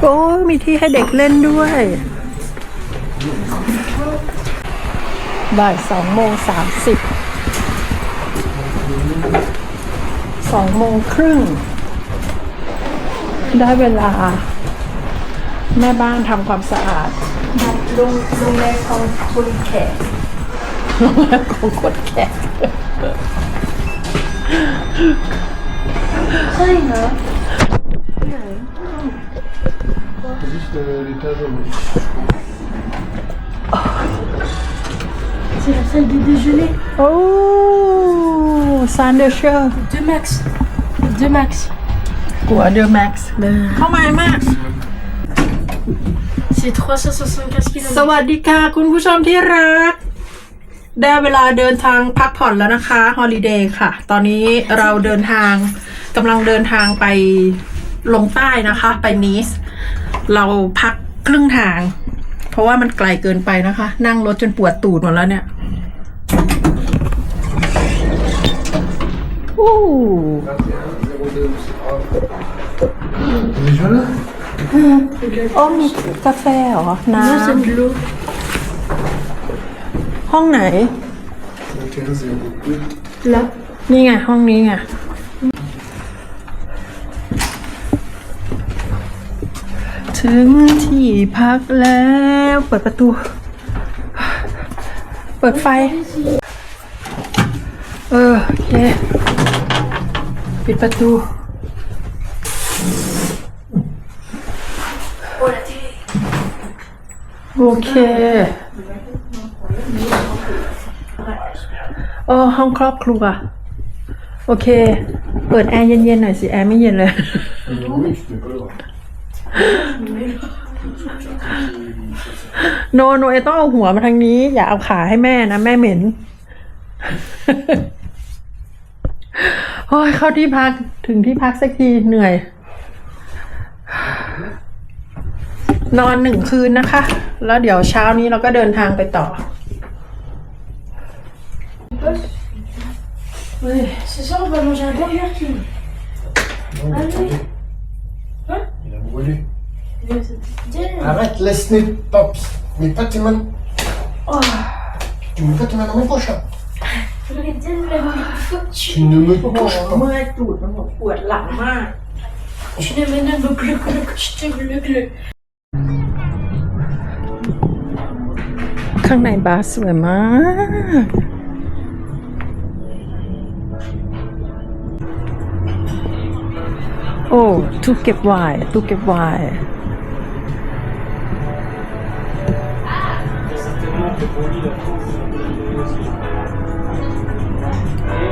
โอ้มีที่ให้เด็กเล่นด้วยบ่ายสองโมงสามสิบสองโมงครึ่ง ได้เวลา แม่บ้านทำความสะอาดลุงลุงแม่ของคุณแขกลุงแม่ของคนแขก ใช่เหรอ Juste euh, l'étage en haut. C'est la salle de déjeuner โอ้ซันเดอร์เชอร์ de Max. De Max. หัวเดอร์แม็กซ์เข้ามาแม็กซ์ C'est 375 km. สวัสดีค่ะ คุณผู้ชมที่รัก ได้เวลาเดินทางพักผ่อนแล้วนะคะ ฮอลิเดย์ค่ะ ตอนนี้เราเดินทาง กำลังเดินทางไปลงใต้นะคะ ไปนีสเราพักครึ่งทาง เพราะว่ามันไกลเกินไปนะคะ นั่งรถจนปวดตูดหมดแล้วเนี่ยอู้ Déjà là โอ้มีกาแฟเหรอ น้ Non, c'est de l'eau. ำห้องไหน La terrasse est un peu plus. Là. นี่ไง ห้องนี้ไง ถึงที่พักแล้ว เปิดประตู เปิดไฟ เออโอเค ปิดประตู โอเคโอ้ห้องครอบครัว โอเค เปิดแอร์เย็นๆหน่อยสิ แอร์ไม่เย็นเลย โนโนเอต้องเอาหัวมาทางนี้ อย่าเอาขาให้แม่นะ แม่เหม็นโอ้ยเข้าที่พักถึงที่พักสักทีเหนื่อย นอนหนึ่งคืนนะคะ แล้วเดี๋ยวเช้านี้เราก็เดินทางไปต่อ Ce soir, on va manger un Burger King. Non, Tiens. Arrête, laisse mes pops. Mets pas tes mains. Oh, Tu mets pas tes mains dans mon poche. hein. arrêtez de la Tu ne me โอ้โห touches pas. เมื่อยตูดมันปวดหลังมาก Tu ne m'énerves plus que le je te le le. ข้างในบาร์สวยมาก โอ้ ตู้เก็บไวน์ตู้เก็บไวน์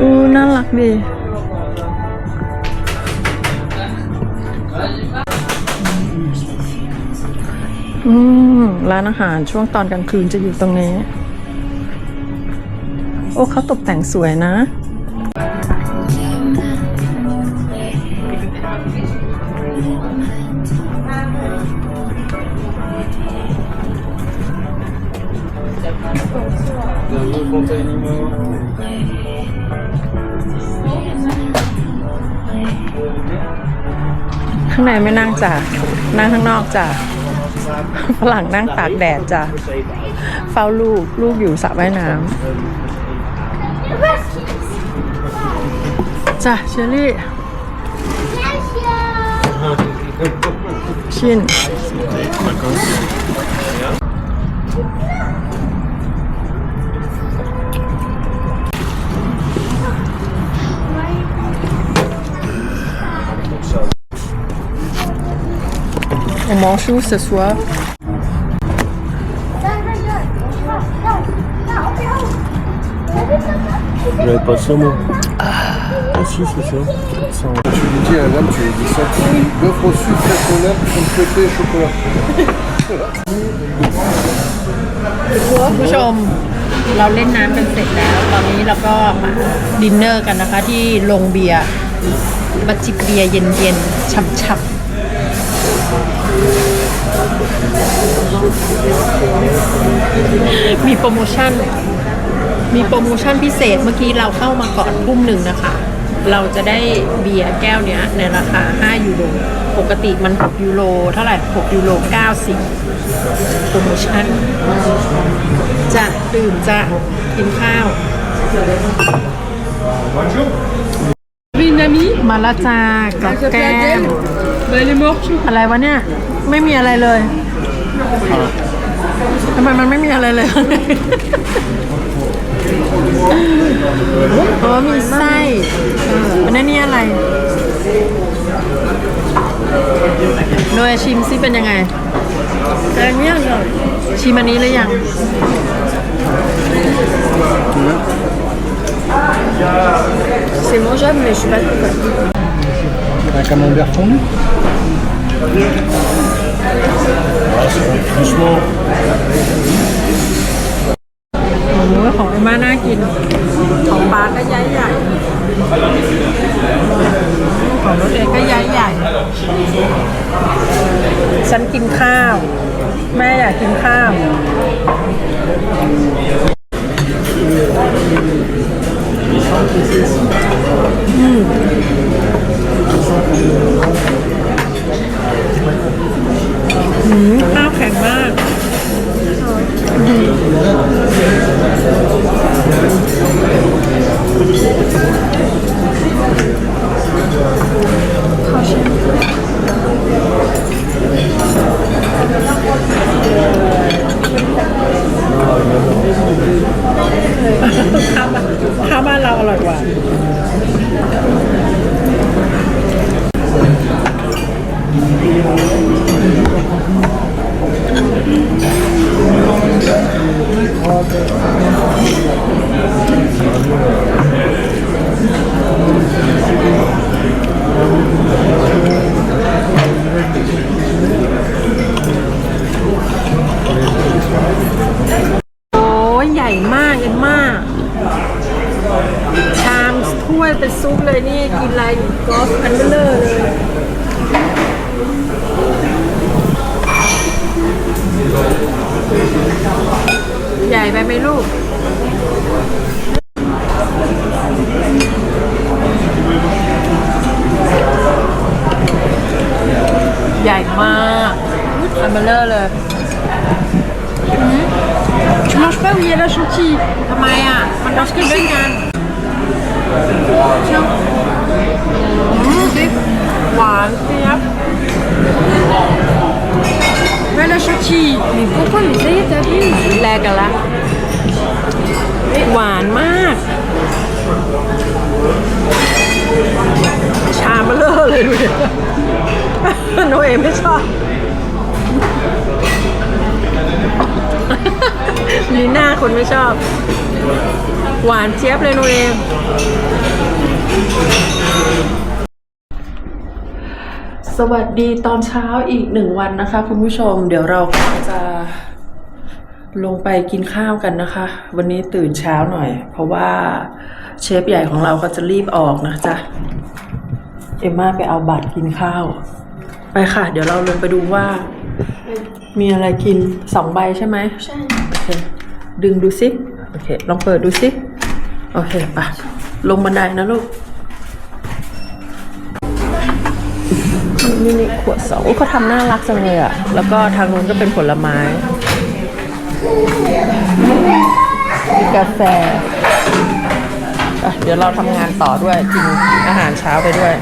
อู้น่ารักดีอืมร้านอาหารช่วงตอนกลางคืนจะอยู่ตรงนี้ โอ้เขาตกแต่งสวยนะ ข้างในไม่นั่งจ้ะนั่งข้างนอกจ้ะฝรั่งนั่งตากแดดจ้ะเฝ้าลูก ลูกอยู่สระว่ายน้ำจ้ะเชอรี่ชิน On mange où ce soir J'avais pas ça, moi. Ah, si, c'est ça. Tu lui dis à l'âme, tu lui dis ça. L'offre au sucre, chocolat, comme côté chocolat. คุณผู้ชมเราเล่นน้ำกันเสร็จแล้ว ตอนนี้เราก็มาดินเนอร์กันนะคะที่โรงเบียร์มาจิบเบียร์เย็นๆฉ่ำๆ มีโปรโมชั่น มีโปรโมชั่นพิเศษเมื่อกี้เราเข้ามาก่อนทุ่มหนึ่งนะคะ เราจะได้เบียร์แก้วเนี้ยในราคา 5 ยูโร ปกติมัน 6 ยูโร เท่าไหร่ 6 ยูโร 90 โปรโมชั่น จะดื่มจะกินข้าว Une amie มาละจ้ากับ Elle s'appelle แก้ม Adèle. Bah, elle est morte. อะไรวะเนี่ย ไม่มีอะไรเลยทำไมมันไม่มีอะไรเลยเพราะว่ามีไส้เอออันนั้นนี่อะไรโดยชิมซิเป็นยังไง Elle vient, là. ชิมอันนี้หรือยัง C'est mangeable, mais je suis pas trop fan. Un camembert fondu Franchement, โอ้โหของเอ็มม่าน่ากิน ของปลาก็ย้ายใหญ่ของรถเองก็ย้ายใหญ่ฉันกินข้าว แม่อยากกินข้าว อื โอ้ยใหญ่มากเอ็นมาก ชามถ้วยเป็นซุปเลยนี่ กินอะไรกอล์ฟอันเบลเลอร์เลย ใหญ่ไปไหมลูกใหญ่มากอันเบลเลอร์เลย Tu manges pas où il y a la chantilly ทำไมอะ มันต้องกินด้วยกันหวานเจี๊ยบ Ouais, la chantilly. Mais pourquoi Mais ça y est, t'abuses. แลกกันละ หวานมาก ชาเบลเลอร์เลยดูดิโนเอไม่ชอบ มีหน้าคนไม่ชอบ หวานเจี๊ยบเลยโนเอม สวัสดีตอนเช้าอีกหนึ่งวันนะคะ คุณผู้ชมเดี๋ยวเราก็จะลงไปกินข้าวกันนะคะ วันนี้ตื่นเช้าหน่อย เพราะว่าเชฟใหญ่ของเราเขาจะรีบออกนะจ๊ะ เอมม่าไปเอาบัตรกินข้าว ไปค่ะ เดี๋ยวเราลงไปดูว่า มีอะไรกินสองใบใช่ไหมใช่โอเคดึงดูซิโอเค ลองเปิดดูซิโอเคไปะลงบันไดนะลูก มินิขวดสองเขาทำน่ารักจังเลยอะแล้วก็ทางนู้นก็เป็นผลไม้มีกาแฟเดี๋ยวเราทำงานต่อด้วยกินอาหารเช้าไปด้วย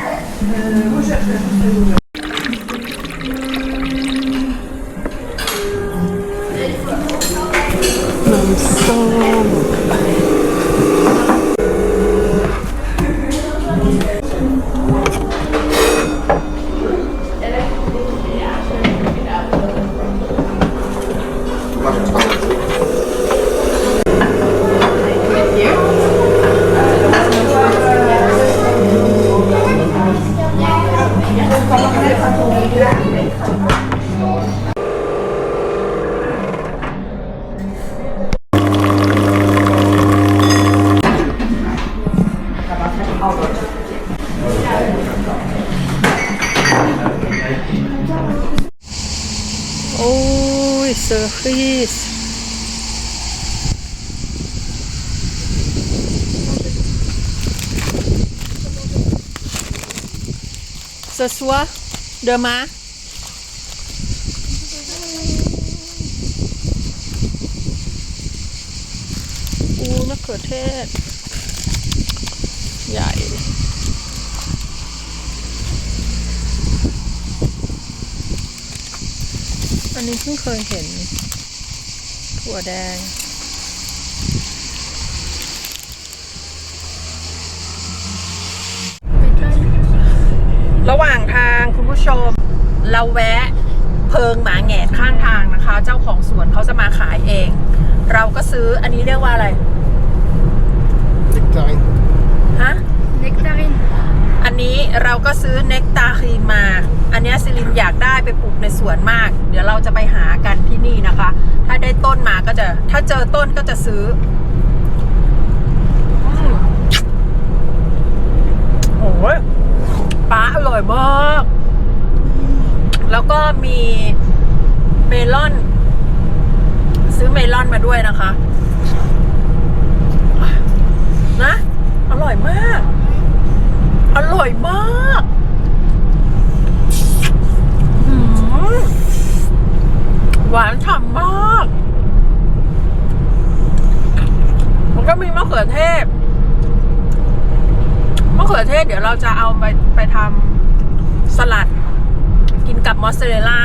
ce soir demain อูมะเขือเทศ ใหญ่ อันนี้เพิ่งเคยเห็น ถั่วแดง ระหว่างทางคุณผู้ชม เราแวะเพิงหมาแหงดข้างทางนะคะ เจ้าของสวนเขาจะมาขายเอง เราก็ซื้ออันนี้เรียกว่าอะไร Nectarine. ฮะ Nectarine. อันนี้เราก็ซื้อเนกตาคีนมา อันเนี้ยซิลินอยากได้ไปปลูกในสวนมาก เดี๋ยวเราจะไปหากันที่นี่นะคะ ถ้าได้ต้นมาก็จะ ถ้าเจอต้นก็จะซื้ออืมโอ้ย ปลาอร่อยมาก แล้วก็มีเมลอน ซื้อเมลอนมาด้วยนะคะ นะ อร่อยมาก อร่อยมากหวานฉ่ำมาก มันก็มีมะเขือเทศ ขือเทศเดี๋ยวเราจะเอาไปไปทำสลัด กินกับมอสซาเรลล่า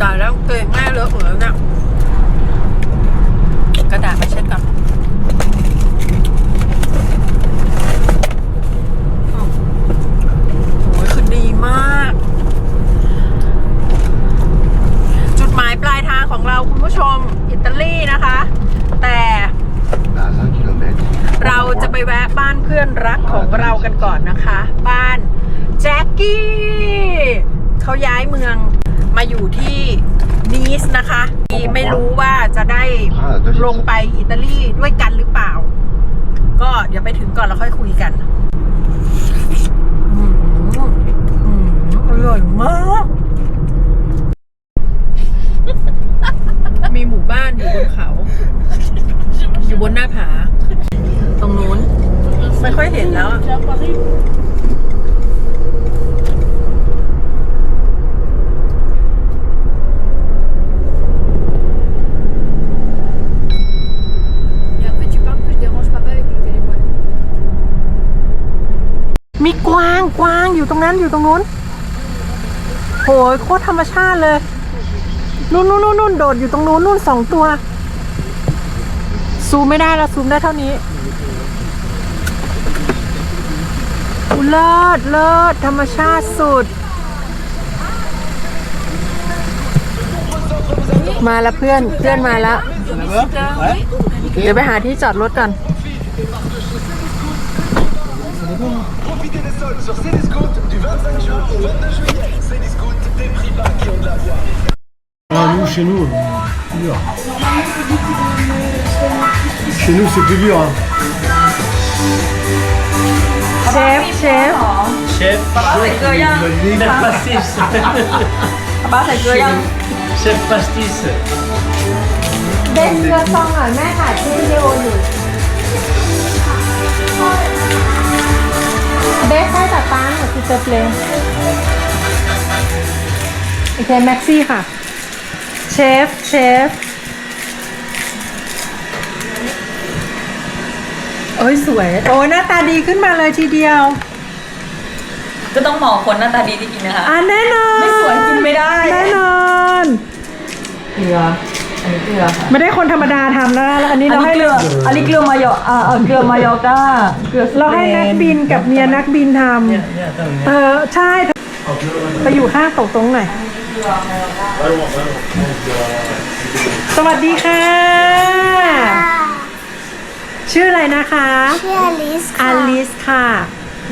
จ่ายแล้วเกรงแม่เลอะเหมือนเนี่ยกระดาษมาเช็ดกับโอ้ยคือดีมาก จุดหมายปลายทางของเราคุณผู้ชม อิตาลีนะคะ แต่ À 20 km. เราจะไปแวะบ้าน เพื่อนรักของเรากันก่อนนะคะ บ้านแจ็คกี้เขาย้ายเมืองมาอยู่ที่นีสนะคะที่ไม่รู้ว่าจะได้ลงไปอิตาลีด้วยกันหรือเปล่า ก็เดี๋ยวไปถึงก่อนแล้วค่อยคุยกันอร่อยมาก มีหมู่บ้านอยู่บนเขา อยู่บนหน้าผา ไม่ค่อยเห็นแล้วอะ À Paris. Et après, tu parles que je dérange papa avec mon téléphone. มีกวางกวางอยู่ตรงนั้นอยู่ตรงนู้นโหยโคตรธรรมชาติเลยนู่นนู่นนู่นนู่นโดดอยู่ตรงนู้นนู่นสองตัว ซูมไม่ได้แล้วซูมได้เท่านี้อุย เลิศเลิศธรรมชาติสุด มาแล้วเพื่อนเพื่อนมาแล้ว เดี๋ยวไปหาที่จอดรถก่อน Profitez des soldes sur Cdiscount du 25 juin au 22 juillet. Cdiscount, des prix bas qui ont de la voix. Ah, nous, chez nous, c'est dur. Chez nous, c'est plus dur. Hein. เชฟ เชฟ Chef, chef pastis. ป้าใส่เกลือยัง Chef pastis. เด้งเกลือซองหน่อยแม่ถ่ายคลิปวิดีโออยู่เบสให้ตัดตังค์คือเจอเพลงโอเคแม็กซี่ค่ะ เชฟ เชฟ เอ้ยสวย โอ้ยหน้าตาดีขึ้นมาเลยทีเดียว ก็ต้องมองคนหน้าตาดีที่กินนะคะ อะแน่นอนไม่สวยกินไม่ได้ แน่นอนเกลือ อันนี้เกลือค่ะไม่ได้คนธรรมดาทำนะแล้วอันนี้อันเรานี้ให้เกลืออันนี้เกลือมายออ่าเออเกลือมายอก้าเกลือสปเราให้นักบินกับเมียนักบินท Yeah, yeah, attends, ำเออใช่ไปอยู่ข้างตกตรงไหนอยสวัสดีค่ะ ชื่ออะไรนะคะชื่ออลิสอค่ะ ลิสค่ะ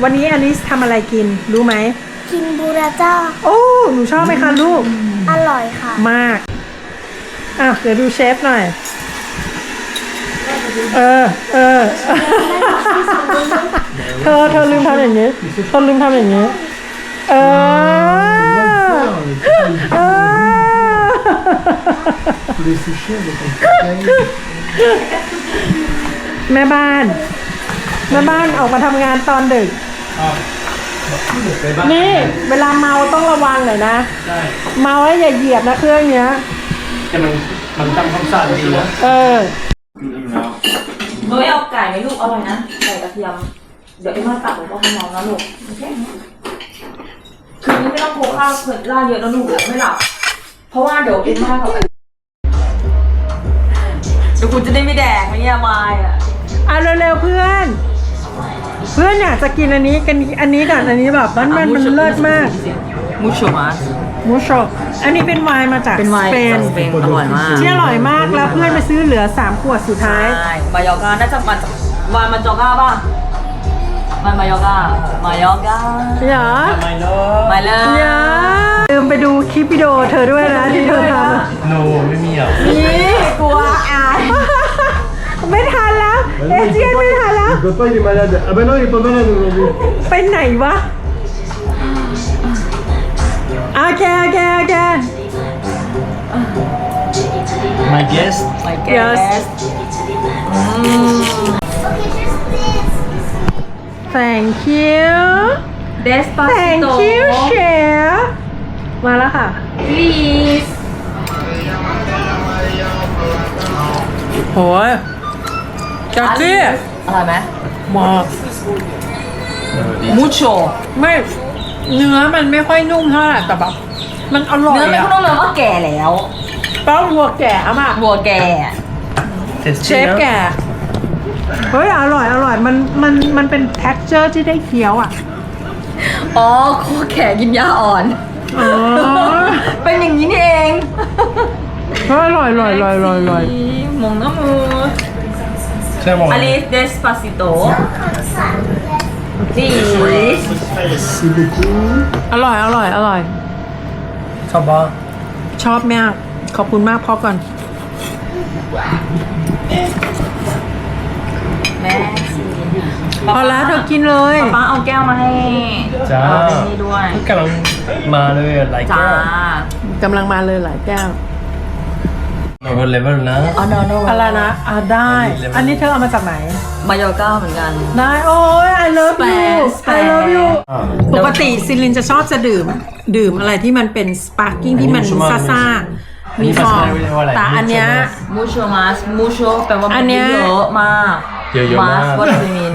วันนี้อลิสทำอะไรกินรู้ไหม กินบูราต้าโอ้หนูชอบไหมคะลูก อร่อยค่ะ มากอะเดี๋ยวดูเชฟหน่อย เออ เออ เธอ เธอลืมทำอย่างนี้ เธอลืมทำอย่างนี้ เออ เออ แม่บ้าน แม่บ้านออกมาทำงานตอนดึกไปบ้านนี่เวลาเมาต้องระวังหน่อยนะ ใช่เมาแล้วอย่าเหยียบนะเครื่องเนี้ย แต่มันมันทำความสะอาดดีนะเออเฮ้ยเอาไก่ไหมลูกอร่อยนะไก่กระเทียม เดี๋ยวเอ็มมาตักบอกว่าให้น้องนะลูกโอเคคืนนี้ไม่ต้องโคข้าวเผ็ดล่าเยอะนะลูกเดี๋ยวไม่หลับ เพราะว่าเดี๋ยวเอ็มมากับเดี๋ยวคุณจะได้ไม่แดกไหมเนี่ยมายอะ อะเร็วๆเพื่อน เพื่อนอยากจะกินอันนี้กันอันนี้ก่อนอันนี้แบบมันมันมันเลิศมากมูชมาสมูโชอันนี้เป็นไวน์มาจากเป็นไวน์สเปนสเปนอร่อยมากที่อร่อยมากแล้วเพื่อนไปซื้อเหลือ3ขวดสุดท้าย ใช่มายอกาน่าจะมาจากวานมาจอกาป่ะมันมายอกามายอกาเหรอไม่เนาะมาเลยอย่าลืมไปดูคลิปวิดีโอเธอด้วยนะที่เธอทโนไม่มีอะำนี่กลัวอาย ไม่ทันแล้ว เอเจียนไม่ทันแล้ว Le papa il est malade. Ah bah non, il est pas malade aujourd'hui. ไปไหนวะอาแกแกแก My guest ไม่แก Yes Thank you เดสปาซิ Thank โต you chef มาแล้วค่ะ please โหย จักจี้อร่อยไหมมากมูโชไม่เนื้อมันไม่ค่อยนุ่มเท่าไหร่แต่แบบมันอร่อยเนื้อไม่อะคุ้นเลยว่าแก่แล้วแป้งวัวแก่มากวัวแก่เชฟแก่ เฮ้ยอร่อยอร่อยมันมันมันเป็น texture ที่ได้เคี้ยวอะ อ๋อโคแก่กินยาอ่อน อ๋อ เป็นอย่างนี้นี่เองเฮ้ยอร่อยอร่อยอร่อยอร่อยอร่อยมองน้ำมือ ใช่หมดอลิสเดสปาซิโต please Merci beaucoup. อร่อย อร่อย อร่อย ชอบบ้างชอบมาก ขอบคุณมากพอก่อน แม่พอแล้วเธอกินเลยป้าเอาแก้วมาให้จ้าเอาไปนี่ด้วย กำลังมาเลยอะหลายจ้าแก้ว กำลังมาเลยหลายแก้ว โนเลเวลนะ อ๋อ no no อะไรนะอ่าได้ อันนี้เธอเอามาจากไหน มายอร์ก้าเหมือนกัน ได้โอ้ย I love you Spare, I love you spare ปกติซิลินจะชอบจะดื่ม ดื่มอะไรที่มันเป็นสปาร์กิ้งที่มันอันนี้ซ่ามันซ่าอันนี้มีฟองภาษาไทยเรียกว่าอะไร แต่อันเนี้ย มูโชมาสมูโชแปลว่าอัมันนเนี้ย เยอะมาก เยอะๆมากส what does it mean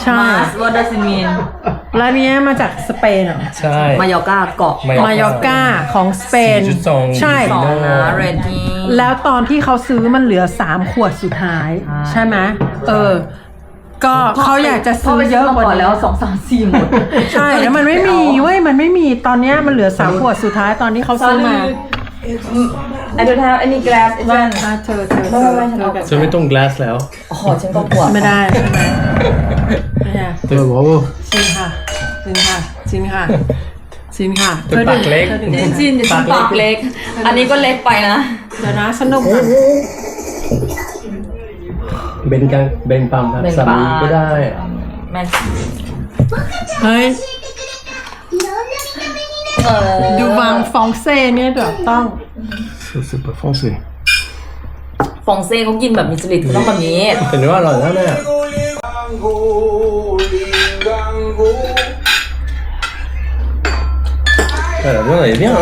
ใช่มาส what does it mean แล้วเนี้ยมาจากสเปนเหรอ ใช่ มายอร์ก้าเกาะ มายมายอร์กาของสเปนสี่จุดสองใช่ สองนะเรดดี้แล้วตอนที่เขาซื้อมันเหลือ 3 ขวดสุดท้าย ใช่ไหมเออ ก็เขาอยากจะซื้อเยอะกว่าก่อนนี้แล้วสองสามสี่หมดใช่แล้วมันไม่มีเว้ยมันไม่มีตอนเนี้ยมันเหลือ3ขวดสุดท้ายตอนที่เขาซื้อมา I don't have any glass ว่า even เธอเธอเธไม่อไม่ไม่ฉันเอาจะไม่ต้อง glass แล้วโอ้โหฉันก็ปวดไม่ได้ใช่ไหมเนี่ย Ouais, bravo. ชิมค่ะ ชิมค่ะ ชิมค่ะ ชิมค่ะเป็นปากเล็ก ธอดื่มจริงจริงฉันปากเล็ก อันนี้ก็เล็กไปนะ เดี๋ยวนะสนุกอะเบนกันเบนปั๊มครับเบนสาปั๊มมีก็ได้ แม่เฮ้ย เออดูบางฟองเซ่เนี่ยแบบต้อง Ça, c'est pas français. ฟองเซ่เขากินแบบมีจริตเขาต้องแบบนี้แต่เนื้ออร่อยนะเนี่ยเออเรื่องอะไรเนี่ย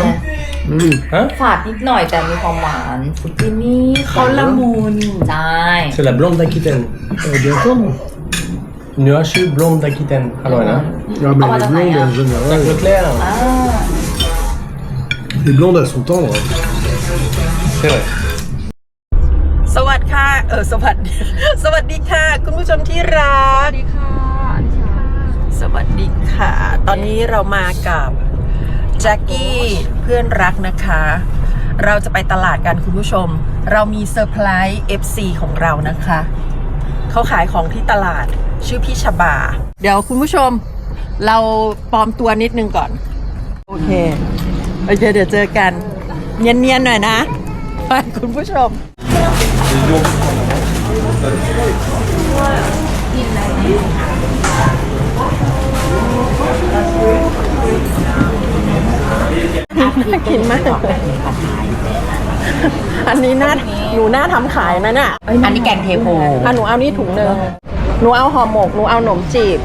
ฮะฝาดนิดหน่อยแต่มีความหวานสุกี้นี่เขาละมุนใช่ C'est la blonde d'Aquitaine. Ah, d'accord. เนื้อชื่อ blonde d'Aquitaine อร่อยนะ Ah, mais les blondes, en จาก général, เล็กๆอ่า les blondes, elles sont tendres. ใช่ไหมสวัสดีค่ะ เออ สวัสดี สวัสดีค่ะ คุณผู้ชมที่รัก สวัสดีค่ะ สวัสดีค่ะ ตอนนี้เรามากับแจ็คกี้เพื่อนรักนะคะ เราจะไปตลาดกันคุณผู้ชม เรามีเซอร์ไพรส์ FC ของเรานะคะ เขาขายของที่ตลาดชื่อพี่ชบา เดี๋ยวคุณผู้ชม เราปลอมตัวนิดนึงก่อน โอเคโอเคเดี๋ยวเจอกัน เนียนๆหน่อยนะไปคุณผู้ชมน่ากินมาก อันนี้น่าหนูน่าทำขายไหมน่ะอันนี้แกงเทโพ อะหนูเอานี่ถุงหนึ่งหนูเอาห่อหมก หนูเอาขนมจีบ